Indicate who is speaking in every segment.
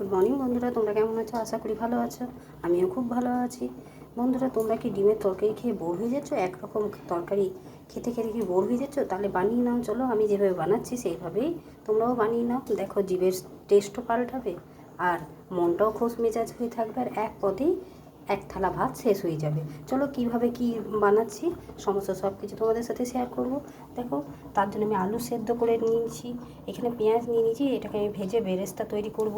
Speaker 1: Good morning বন্ধুরা। তোমরা কেমন আছো? আশা করি ভালো আছো। আমিও খুব ভালো আছি। বন্ধুরা, তোমরা কি ডিমের তরকারি খেয়ে বোর হয়ে যাচ্ছ? একরকম তরকারি খেতে খেতে কি বোর হয়ে যাচ্ছ? তাহলে বানিয়ে নাও। চলো, আমি যেভাবে বানাচ্ছি, সেইভাবেই তোমরাও বানিয়ে নাও। দেখো জীবের টেস্টও পাল্টাবে আর মনটাও খোশ মেজাজ হয়ে থাকবে। আর এক পদেই এক থালা ভাত শেষ হয়ে যাবে। চলো কীভাবে কি বানাচ্ছি, সমস্ত সব কিছু তোমাদের সাথে শেয়ার করব। দেখো, তার জন্য আমি আলু সেদ্ধ করে নিয়েছি, এখানে পেঁয়াজ নিয়ে নিয়েছি, এটাকে আমি ভেজে বেরেস্তা তৈরি করব।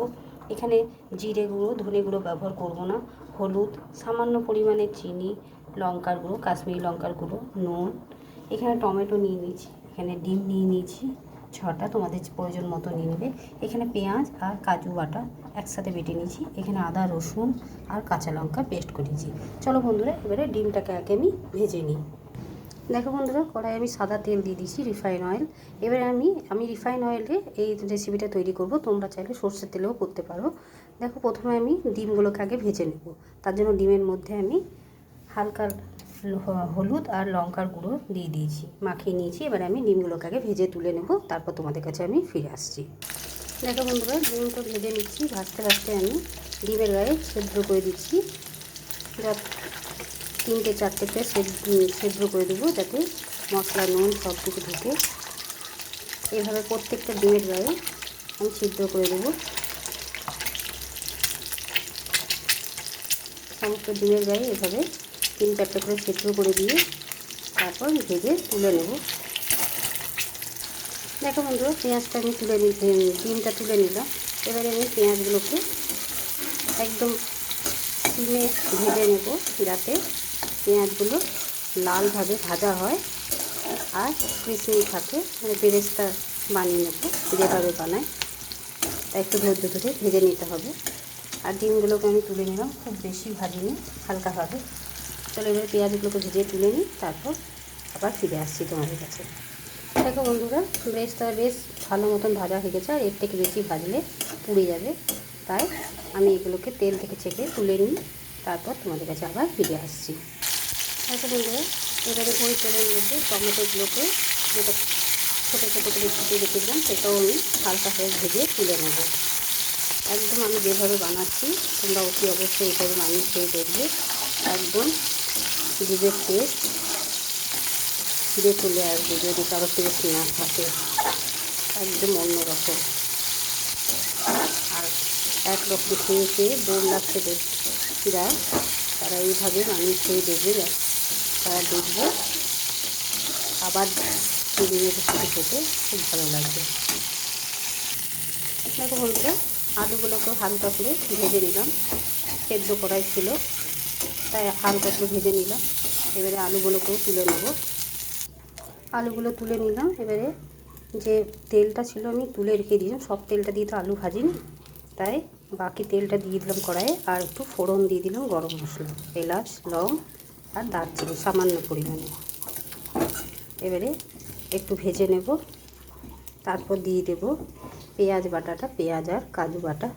Speaker 1: এখানে জিরে গুঁড়ো, ধনে গুঁড়ো ব্যবহার করব না, হলুদ, সামান্য পরিমাণে চিনি, লঙ্কার গুঁড়ো, কাশ্মীরি লঙ্কার গুঁড়ো, নুন, এখানে টমেটো নিয়ে নিয়েছি, এখানে ডিম নিয়ে নিয়েছি। ছটা তোমাদের প্রয়োজন মতো নিয়ে নেবে। এখানে পেঁয়াজ আর কাজু বাটা একসাথে বেটে নিয়েছি। এখানে আদা, রসুন আর কাঁচা লঙ্কা পেস্ট করেছি চলো বন্ধুরা, এবারে ডিমটাকে আগে আমি ভেজে নিই। দেখো বন্ধুরা কড়াই আমি সাদা তেল দিয়ে দিয়েছি, রিফাইন অয়েল। এবারে আমি আমি রিফাইন অয়েলে এই রেসিপিটা তৈরি করব। তোমরা চাইলে সর্ষের তেলেও করতে পারো। দেখো, প্রথমে আমি ডিমগুলোকে আগে ভেজে নেব। তার জন্য ডিমের মধ্যে আমি হালকা হলুদ আর লঙ্কার গুঁড়ো দিয়ে দিয়েছি। মাখিয়ে নিয়েছি, এবার আমি ডিমগুলোকে আগে ভেজে তুলে নেব, তারপর তোমাদের কাছে আমি ফিরে আসছি। দেখো বন্ধুরা, ডিমটা ভেজে নিচ্ছি, ভাজতে ভাজতে আমি ডিমের গায়ে সেদ্ধ করে দিচ্ছি। যা তিনটে চারটে করে সেদ্ধ করে দেবো যাতে মশলা, নুন সব কিছু ঢুকে। এভাবে প্রত্যেকটা ডিমের গায়ে আমি সিদ্ধ করে দেবো। সমস্ত ডিমের গায়ে এভাবে তিন চারটে করে সেদ্ধ করে দিয়ে তারপর ভেজে তুলে নেব। দেখো বন্ধুরা, পেঁয়াজটা আমি তুলে ডিমটা তুলে নিলাম। এবারে আমি পেঁয়াজগুলোকে একদম সিমে ভেজে নেব, যাতে পেঁয়াজগুলো লালভাবে ভাজা হয় আর ক্রিসমি থাকে মানে বেরেস্তা বানিয়ে নেব, যেভাবে বানায়। একটু ধৈর্য ধরে ভেজে নিতে হবে। আর ডিমগুলোকে আমি তুলে নিলাম, খুব বেশি ভাজিনি, হালকাভাবে। চলো এবার পেঁয়াজগুলোকে ভেজে তুলে নিই, তারপর আবার ফিরে আসছি তোমাদের কাছে। দেখো বন্ধুরা বেরেস্তা বেশ ভালো মতন ভাজা হয়ে গেছে, আর এর থেকে বেশি ভাজলে পুড়ে যাবে। তাই আমি এগুলোকে তেল থেকে ছেঁকে তুলে নিই, তারপর তোমাদের কাছে আবার ফিরে আসছি। দেখো বন্ধুরা, এবারে ওই তেলের মধ্যে টমেটোগুলোকে যেটা ছোটো ছোটো করে ফুটে রেখেছিলাম, সেটাও আমি হালকা হয়ে ভেজে তুলে নেব। একদম আমি যেভাবে বানাচ্ছি, তোমরা অতি অবশ্যই এইভাবে বানিয়ে খেয়ে দেখবে, একদম টেস্ট ফিরে চলে আসবে যদি কারও টেস্ট না থাকে। একদম অন্যরকম। আর একরকম খেয়ে খেয়ে বোর লাগছে যায় তারা এইভাবে বানিয়ে খেয়ে দেখবে তারা দেখবে আবার চিংড়ির সাথে খেতে খুব ভালো লাগবে। দেখো বন্ধুরা, আলুগুলোকে হালকা করে ভেজে নিলাম। সেদ্ধ করাই ছিল। তাই হালকা একটু ভেজে নিলাম। এবারে আলুগুলোকেও তুলে নেব। আলুগুলো তুলে নিলাম। এবারে যে তেলটা ছিল আমি তুলে রেখে দিয়েছিলাম। সব তেলটা দিয়ে তো আলু ভাজিনি। তাই বাকি তেলটা দিয়ে দিলাম কড়াইয়ে আর একটু ফোড়ন দিয়ে দিলাম গরম মশলা, এলাচ, লং আর দারচিনি সামান্য পরিমাণে। এবারে একটু ভেজে নেব। তারপর দিয়ে দেব পেঁয়াজ বাটাটা, পেঁয়াজ আর কাজু বাটা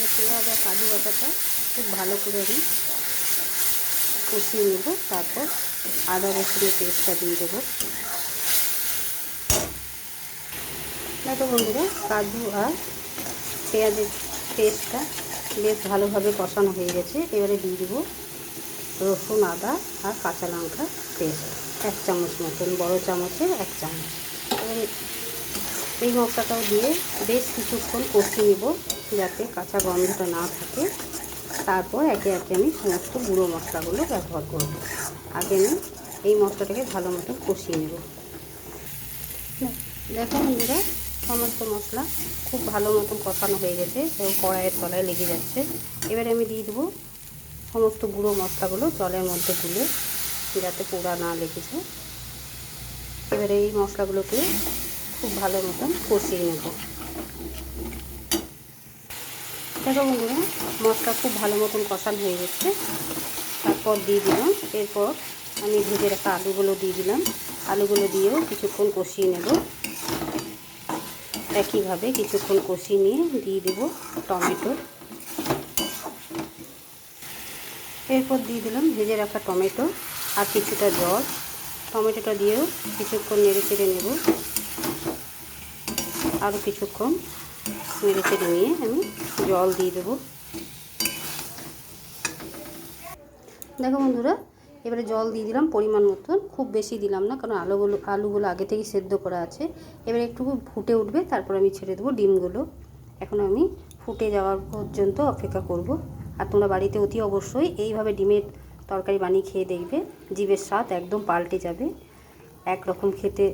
Speaker 1: এই পেঁয়াজ বাটাটা খুব ভালো করে আমি কষিয়ে নেব, তারপর আদা রসুনের পেস্টটা দিয়ে দেবো। দেখো বন্ধুরা, কাজু আর পেঁয়াজের পেস্টটা বেশ ভালোভাবে কষানো হয়ে গেছে। এবারে দিয়ে দেবো রসুন, আদা আর কাঁচা লঙ্কা পেস্ট। এক চামচ মতন, বড় চামচের এক চামচ। এবারে এই মশলাটাও দিয়ে বেশ কিছুক্ষণ কষিয়ে নেব, যাতে কাঁচা গন্ধটা না থাকে। তারপর একে একে আমি সমস্ত গুঁড়ো মশলাগুলো ব্যবহার করব। আগে আমি এই মশলাটাকে ভালো মতন কষিয়ে নেব। দেখো বন্ধুরা, সমস্ত মশলা খুব ভালো মতন কষানো হয়ে গেছে, এবং কড়াইয়ের তলায় লেগে যাচ্ছে। এবারে আমি দিয়ে দেবো সমস্ত গুঁড়ো মশলাগুলো জলের মধ্যে তুলে যাতে পোড়া না লেগে যায়। এবারে এই মশলাগুলোকে খুব ভালো মতন কষিয়ে নেব। দেখো বন্ধুরা, মশলা খুব ভালো মতন কষানো হয়ে গেছে। তারপর দিয়ে দিলাম, এরপর আমি ভেজে রাখা আলুগুলো দিয়ে দিলাম। আলুগুলো দিয়েও কিছুক্ষণ কষিয়ে নেব। একইভাবে কিছুক্ষণ কষিয়ে নিয়ে দিয়ে দেবো টমেটো। এরপর দিয়ে দিলাম ভেজে রাখা টমেটো আর কিছুটা জল। টমেটোটা দিয়েও কিছুক্ষণ নেড়ে চেড়ে নেব। আরও কিছুক্ষণ চেড়ে নিয়ে আমি জল দিয়ে দেবো। দেখো বন্ধুরা, এবারে জল দিয়ে দিলাম পরিমাণ মতন। খুব বেশি দিলাম না, কারণ আলুগুলো আলুগুলো আগে থেকেই সেদ্ধ করা আছে। এবারে একটু ফুটে উঠবে, তারপর আমি ছেড়ে দেবো ডিমগুলো। এখন আমি ফুটে যাওয়ার পর্যন্ত অপেক্ষা করব। আর তোমরা বাড়িতে অতি অবশ্যই এইভাবে ডিমের তরকারি বানিয়ে খেয়ে দেখবে জীবের স্বাদ একদম পাল্টে যাবে। একরকম খেতে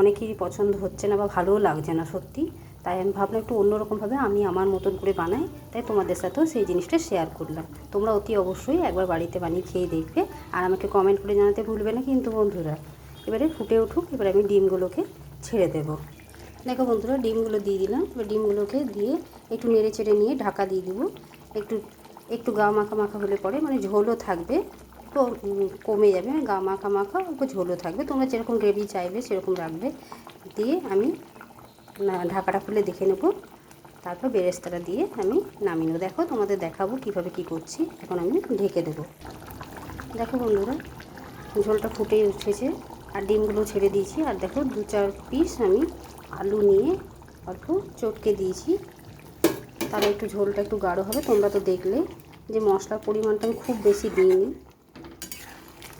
Speaker 1: অনেকেরই পছন্দ হচ্ছে না বা ভালোও লাগছে না সত্যি। তাই আমি ভাবলাম একটু অন্যরকমভাবে আমি আমার মতন করে বানাই, তাই তোমাদের সাথেও সেই জিনিসটা শেয়ার করলাম। তোমরা অতি অবশ্যই একবার বাড়িতে বানিয়ে খেয়ে দেখবে, আর আমাকে কমেন্ট করে জানাতে ভুলবে না কিন্তু বন্ধুরা। এবারে ফুটে উঠুক, এবারে আমি ডিমগুলোকে ছেড়ে দেবো। দেখো বন্ধুরা, ডিমগুলো দিয়ে দিলাম। এবার ডিমগুলোকে দিয়ে একটু নেড়ে চেড়ে নিয়ে ঢাকা দিয়ে দিব। একটু একটু গা মাখা মাখা হলে পরে মানে ঝোলও থাকবে। কমে যাবে মানে গা মাখা মাখা অল্প ঝোলও থাকবে। তোমরা যেরকম গ্রেভি চাইবে, সেরকম রাখবে। দিয়ে আমি ঢাকাটা খুলে দেখে নেব। তারপর বেরেস্তাটা দিয়ে আমি নামিয়ে দেখো, তোমাদের দেখাবো কীভাবে কি করছি। এখন আমি ঢেকে দেবো। দেখো বন্ধুরা, ঝোলটা ফুটে উঠেছে। আর ডিমগুলো ছেড়ে দিয়েছি। আর দেখো, দু চার পিস আমি আলু নিয়ে অল্প চটকে দিয়েছি। তাহলে একটু ঝোলটা একটু গাঢ় হবে। তোমরা তো দেখলে যে মশলার পরিমাণটা আমি খুব বেশি দিইনি।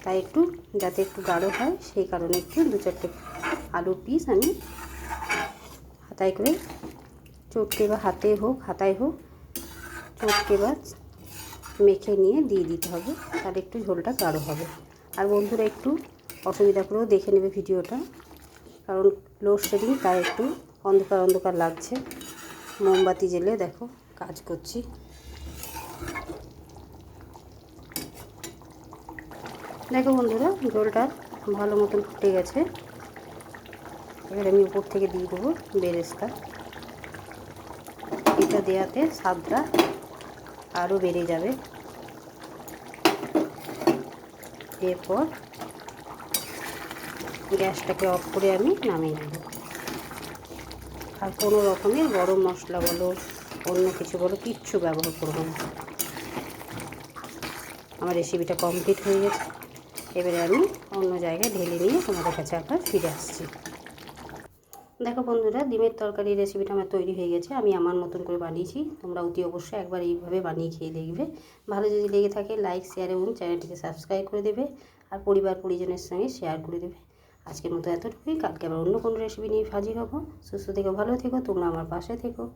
Speaker 1: তাই একটু, যাতে একটু গাঢ় হয়, সেই কারণে একটু দু চারটে আলুর পিস আমি হাতায় করে চটকে বা হাতে হোক, হাতায় হোক, চটকে বা মেখে নিয়ে দিয়ে দিতে হবে, তাহলে একটু ঝোলটা গাঢ় হবে। আর বন্ধুরা একটু অসুবিধা করেও দেখে নেবে ভিডিওটা, কারণ লোডশেডিং তাই একটু অন্ধকার অন্ধকার লাগছে। মোমবাতি জেলে দেখো, কাজ করছি। দেখো বন্ধুরা ঝোলটা ভালো মতন ফুটে গেছে। এবার আমি উপর থেকে দিয়ে দেবো বেরেস্তা। এটা দেওয়াতে স্বাদটা আরও বেড়ে যাবে। এরপর গ্যাসটাকে অফ করে আমি নামিয়ে নেব। আর কোনো রকমের গরম মশলা বলো, অন্য কিছু বলো, কিচ্ছু ব্যবহার করব না। আমার রেসিপিটা কমপ্লিট হয়ে গেছে। এবারে আমি অন্য জায়গায় ঢেলে নিয়ে তোমাদের কাছে আবার ফিরে আসছি। দেখো বন্ধুরা, ডিমের তরকারি রেসিপিটা আমার তৈরি হয়ে গেছে। আমি আমার মতন করে বানিয়েছি। তোমরা অতি অবশ্যই একবার এইভাবে বানিয়ে খেয়ে দেখবে। ভালো যদি লেগে থাকে লাইক শেয়ার এবং চ্যানেলটিকে সাবস্ক্রাইব করে দেবে আর পরিবার পরিজনের সঙ্গে শেয়ার করে দেবে। আজকের মতো এতটুকুই। কালকে আবার অন্য কোনো রেসিপি নিয়ে হাজির হব। সুস্থ থেকো, ভালো থেকো, তোমরা আমার পাশে থেকো।